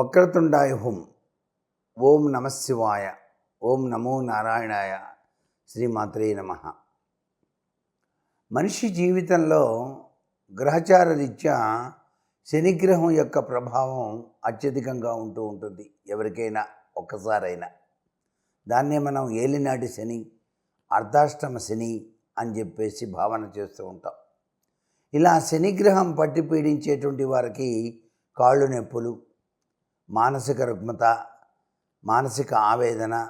వక్రతుండాయ హుం ఓం నమశివాయ ఓం నమో నారాయణాయ. శ్రీమాత్రే నమ. మనిషి జీవితంలో గ్రహచార రీత్యా శనిగ్రహం యొక్క ప్రభావం అత్యధికంగా ఉంటూ ఉంటుంది. ఎవరికైనా ఒక్కసారైనా. దాన్నే మనం ఏలినాటి శని అర్ధాష్టమ శని అని చెప్పేసి భావన చేస్తూ ఉంటాం. ఇలా శనిగ్రహం పట్టి పీడించేటువంటి వారికి కాళ్ళు నొప్పులు మానసిక రుగ్మత మానసిక ఆవేదన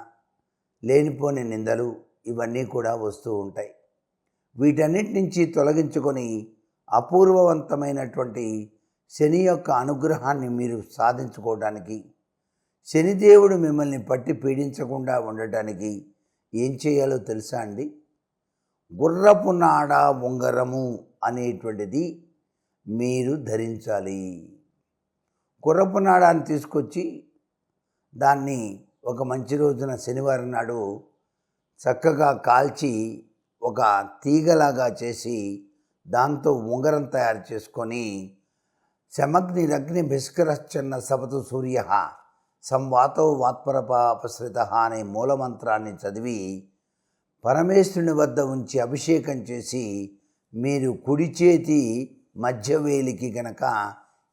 లేనిపోని నిందలు ఇవన్నీ కూడా వస్తూ ఉంటాయి. వీటన్నిటి నుంచి తొలగించుకొని అపూర్వవంతమైనటువంటి శని యొక్క అనుగ్రహాన్ని మీరు సాధించుకోవడానికి శనిదేవుడు మిమ్మల్ని పట్టి పీడించకుండా ఉండటానికి ఏం చేయాలో తెలుసా అండి? గుర్రపు నాడ ఉంగరము అనేటువంటిది మీరు ధరించాలి. గుర్రపు నాడాన్ని తీసుకొచ్చి దాన్ని ఒక మంచి రోజున శనివారం నాడు చక్కగా కాల్చి ఒక తీగలాగా చేసి దాంతో ఉంగరం తయారు చేసుకొని శమగ్నిరగ్ని భిస్కరశ్చన్న సపతు సూర్య సంవాతో వాత్పరపాపశ్రిత అనే మూలమంత్రాన్ని చదివి పరమేశ్వరుని వద్ద ఉంచి అభిషేకం చేసి మీరు కుడి చేతి మధ్యవేలికి గనక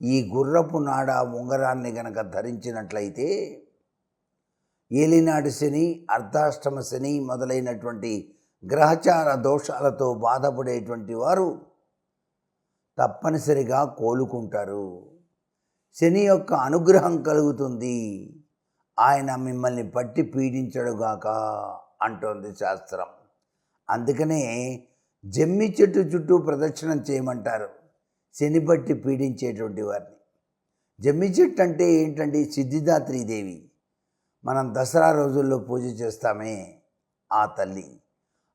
ఈ గుర్రపు నాడ ఉంగరాన్ని గనక ధరించినట్లయితే ఏలినాడు శని అర్ధాష్టమ శని మొదలైనటువంటి గ్రహచార దోషాలతో బాధపడేటువంటి వారు తప్పనిసరిగా కోలుకుంటారు. శని యొక్క అనుగ్రహం కలుగుతుంది. ఆయన మిమ్మల్ని పట్టి పీడించడుగాక అంటోంది శాస్త్రం. అందుకనే జమ్మి చెట్టు చుట్టూ ప్రదక్షిణం చేయమంటారు. శనిపట్టి పీడించేటువంటి వారిని. జమ్మి చెట్టు అంటే ఏంటండి సిద్ధిదాత్రీదేవి మనం దసరా రోజుల్లో పూజ చేస్తామే ఆ తల్లి.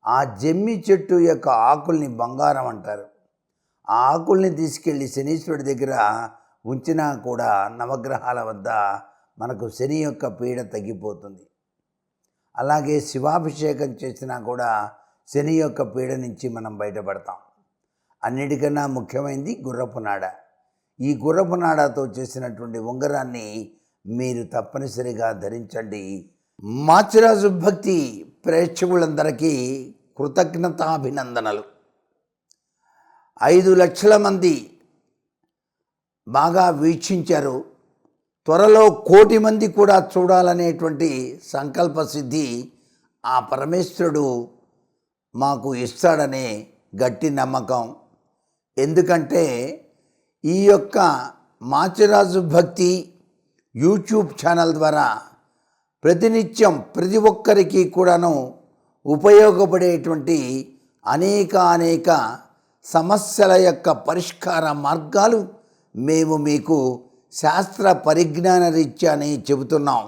ఆ జమ్మి చెట్టు యొక్క ఆకుల్ని బంగారం అంటారు. ఆ ఆకుల్ని తీసుకెళ్ళి శనీశ్వరుడి దగ్గర ఉంచినా కూడా నవగ్రహాల వద్ద మనకు శని యొక్క పీడ తగ్గిపోతుంది. అలాగే శివాభిషేకం చేసినా కూడా శని యొక్క పీడ నుంచి మనం బయటపడతాం. అన్నిటికన్నా ముఖ్యమైనది గుర్రపు నాడ. ఈ గుర్రపు నాడతో చేసినటువంటి ఉంగరాన్ని మీరు తప్పనిసరిగా ధరించండి. మాచిరాజు భక్తి ప్రేక్షకులందరికీ కృతజ్ఞతాభినందనలు. ఐదు లక్షల మంది బాగా వీక్షించారు. త్వరలో కోటి మంది కూడా చూడాలనేటువంటి సంకల్ప సిద్ధి ఆ పరమేశ్వరుడు మాకు ఇస్తాడనే గట్టి నమ్మకం. ఎందుకంటే ఈ యొక్క మాచిరాజు భక్తి యూట్యూబ్ ఛానల్ ద్వారా ప్రతినిత్యం ప్రతి ఒక్కరికి కూడాను ఉపయోగపడేటువంటి అనేక అనేక సమస్యల యొక్క పరిష్కార మార్గాలు మేము మీకు శాస్త్ర పరిజ్ఞాన రీత్యానే చెబుతున్నాం.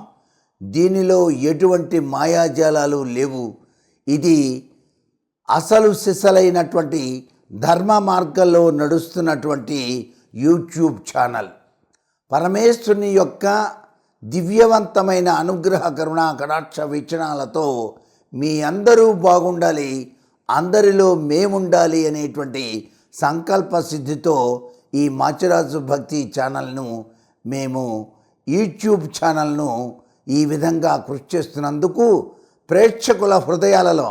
దీనిలో ఎటువంటి మాయాజాలాలు లేవు. ఇది అసలు సిసలైనటువంటి ధర్మ మార్గంలో నడుస్తున్నటువంటి యూట్యూబ్ ఛానల్. పరమేశ్వరుని యొక్క దివ్యవంతమైన అనుగ్రహ కరుణ కటాక్ష వీక్షణాలతో మీ అందరూ బాగుండాలి అందరిలో మేముండాలి అనేటువంటి సంకల్ప సిద్ధితో ఈ మాచిరాజు భక్తి ఛానల్ను మేము యూట్యూబ్ ఛానల్ను ఈ విధంగా కృషి చేస్తున్నందుకు ప్రేక్షకుల హృదయాలలో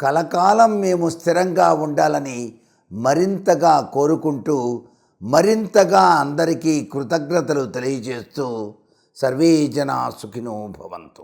కలకాలం మేము స్థిరంగా ఉండాలని మరింతగా కోరుకుంటూ మరింతగా అందరికీ కృతజ్ఞతలు తెలియజేస్తూ సర్వే జనా సుఖినో భవంతు.